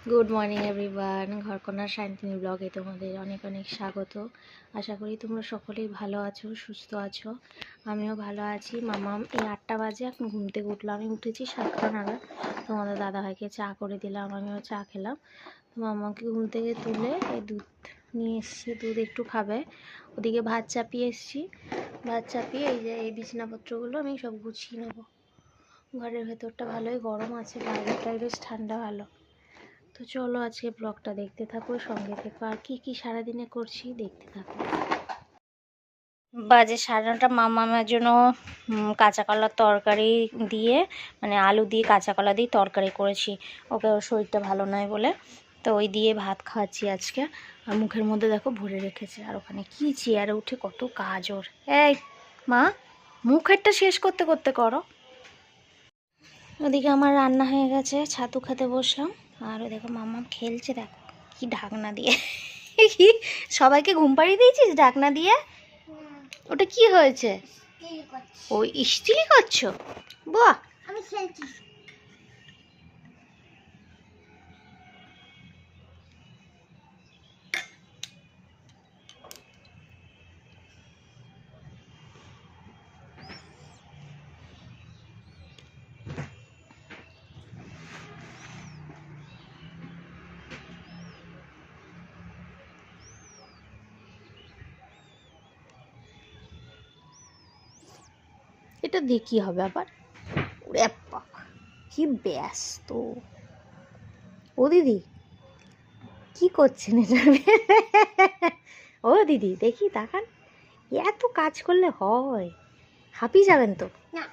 Good morning everyone ঘরকন্যা শান্তিনী ব্লগে তোমাদের অনেক অনেক স্বাগত। আশা করি তোমরা সকলেই ভালো আছো, সুস্থ আছো। আমিও ভালো আছি। মামাম এই আটটা বাজে, এখন ঘুম থেকে উঠল আমি উঠেছি সাতটা নাগাদ। তোমাদের দাদাভাইকে চা করে দিলাম, আমিও চা খেলাম। তো মামাকে ঘুম থেকে তুলে এই দুধ নিয়ে এসেছি। দুধ একটু খাবে। ওদিকে ভাত চাপিয়ে এসেছি। ভাত চাপিয়ে এই যে এই বিছনাপত্রগুলো আমি সব গুছিয়ে নেব। ঘরের ভেতরটা ভালোই গরম আছে বাইরেটাই বেশ ঠান্ডা ভালো। তো চলো আজকে ব্লগটা দেখতে থাকো, সঙ্গে থেকো। আর কি কি সারাদিনে করছি দেখতে থাকো। বাজে সাড়ে নটা মামামের জন্য কাঁচা কলার তরকারি দিয়ে মানে আলু দিয়ে কাঁচা কলা দিয়ে তরকারি করেছি। ওকে ওর শরীরটা ভালো নয় বলে। তো ওই দিয়ে ভাত খাওয়াচ্ছি আজকে। আর মুখের মধ্যে দেখো ভরে রেখেছে। আর ওখানে কি চেয়ারে উঠে কত কাজ ওর। এই, মা, মুখেরটা শেষ করতে করতে করো। ওদিকে আমার রান্না হয়ে গেছে, ছাতু খেতে বসলাম। আর ওই দেখো মাম্মা খেলছে দেখো কি ঢাকনা দিয়ে। কি? সবাইকে ঘুম পাড়িয়ে দিয়েছিস ঢাকনা দিয়ে? ওটা কি হয়েছে? ওই ইস্তিরি করছ? বাহ! আমি খেলছি। এটা দিয়ে কি হবে আবার। ওরে বাবা কি ব্যস্ত। ও দিদি কি করছেন এটা ও দিদি দেখি তাকান। এত কাজ করলে হয়। হাঁপিয়ে যাবেন তো? না।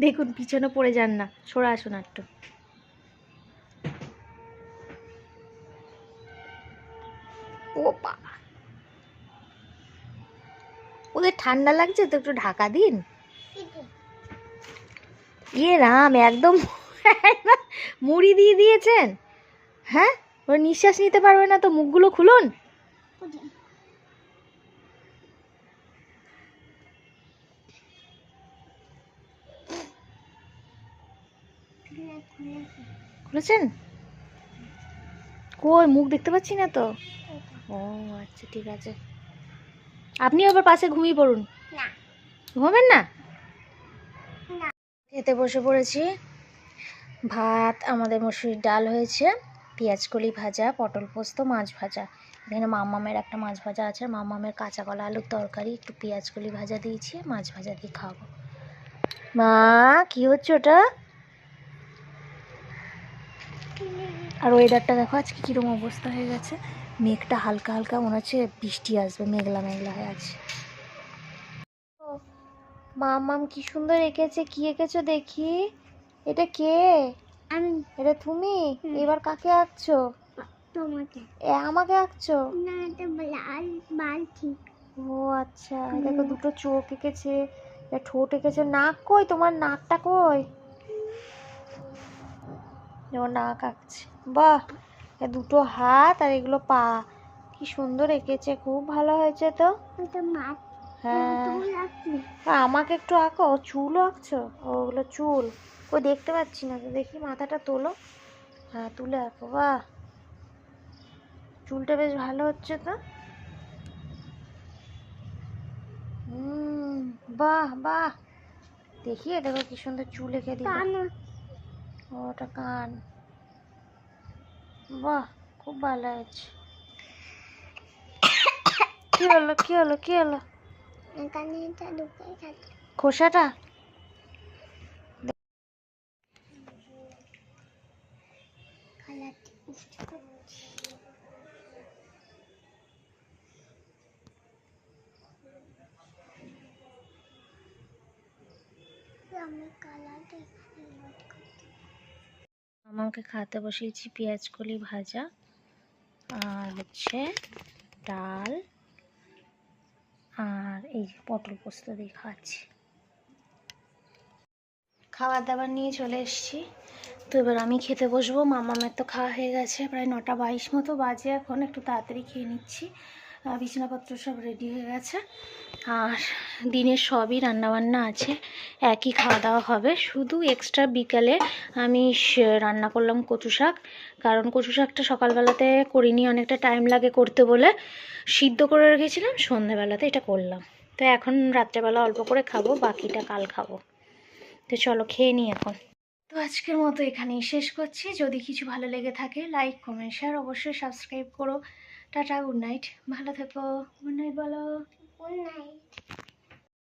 দেখুন পিছনে পড়ে যান না। সরে আসুন একটু। ও বাবা ঠান্ডা লাগছে তো একটু ঢাকা দিন। ইয়ে রাম, একদম মুড়ি দিয়ে দিয়েছেন। হ্যাঁ? ওর নিঃশ্বাস নিতে পারবে না তো, মুখগুলো খুলুন। খুলেছেন? কই, মুখ দেখতে পাচ্ছি না তো? ও আচ্ছা ঠিক আছে। আপনি আবার পাশে ঘুমিয়ে পড়ুন। না। ঘুমাবেন না। খেতে বসে পড়েছি। ভাত আমাদের মসুরির ডাল হয়েছে পেঁয়াজ কলি ভাজা পটল পোস্ত মাছ ভাজা। এখানে মামামের একটা মাছ ভাজা আছে মামামের কাঁচা কলা আলুর তরকারি একটু পেঁয়াজ কলি ভাজা দিয়েছি মাছ ভাজা দিয়ে খাব। মা কি হচ্ছে ওটা? আর ওয়েদারটা দেখো আজকে কীরকম অবস্থা হয়ে গেছে। মেঘটা হালকা হালকা মনে হচ্ছে বৃষ্টি আসবে মেঘলা মেঘলা হয়ে আছে। মামাম কি সুন্দর এঁকেছে কি এঁকেছো দেখি? এটা কে? আমি। এটা তুমি? এবার কাকে আঁকছো? তোমাকে। এ আমাকে আঁকছো? না এটা লাল বালতি ও আচ্ছা দেখো দুটো চোখ এঁকেছে এটা ঠোঁট এঁকেছে। নাক কই? তোমার নাকটা কই? ও নাক আঁকছে। বাহ! দুটো হাত আর এগুলো পা। কি সুন্দর এঁকেছে খুব ভালো হয়েছে তো। হ্যাঁ। আমাকে একটু আঁকো। চুলও আঁকছো? ওগুলো চুল। ও দেখতে পাচ্ছি না তো। দেখি মাথাটা তোলো। হ্যাঁ তুলে আঁকো। বাহ! চুলটা বেশ ভালো হচ্ছে তো। বাহ বাহ! দেখি দেখো কি সুন্দর চুল এঁকে দিল। ওটা কান। বাহ খুব ভালো হয়েছে। কি হলো কি হলো কি হলো? খোসাটা? আমি কালারটা আমাকে খাতে বসিয়েছি পেঁয়াজ কলি ভাজা, আর হচ্ছে ডাল, আর এই পটল পোস্ত দিয়ে খাচ্ছি। খাবার দাবার নিয়ে চলে এসেছি। তো এবার আমি খেতে বসবো। মামামের তো খাওয়া হয়ে গেছে। প্রায় নটা বাইশ মতো বাজে এখন। একটু তাড়াতাড়ি খেয়ে নিচ্ছি। বিছানাপত্র সব রেডি হয়ে গেছে। আর দিনের সবই রান্নাবান্না আছে, একই খাওয়া দাওয়া হবে। শুধু এক্সট্রা বিকালে আমি রান্না করলাম কচু শাক। কারণ কচু শাকটা সকালবেলাতে করিনি, অনেকটা টাইম লাগে করতে বলে। সিদ্ধ করে রেখেছিলাম, সন্ধেবেলাতে এটা করলাম। তো এখন রাত্রেবেলা অল্প করে খাব, বাকিটা কাল খাব। তো চলো খেয়ে নিই এখন। তো আজকের মতো এখানেই শেষ করছি। যদি কিছু ভালো লেগে থাকে লাইক কমেন্ট শেয়ার অবশ্যই সাবস্ক্রাইব করো। টাটা গুড নাইট ভালো থেকো। গুড নাইট বলো। Good night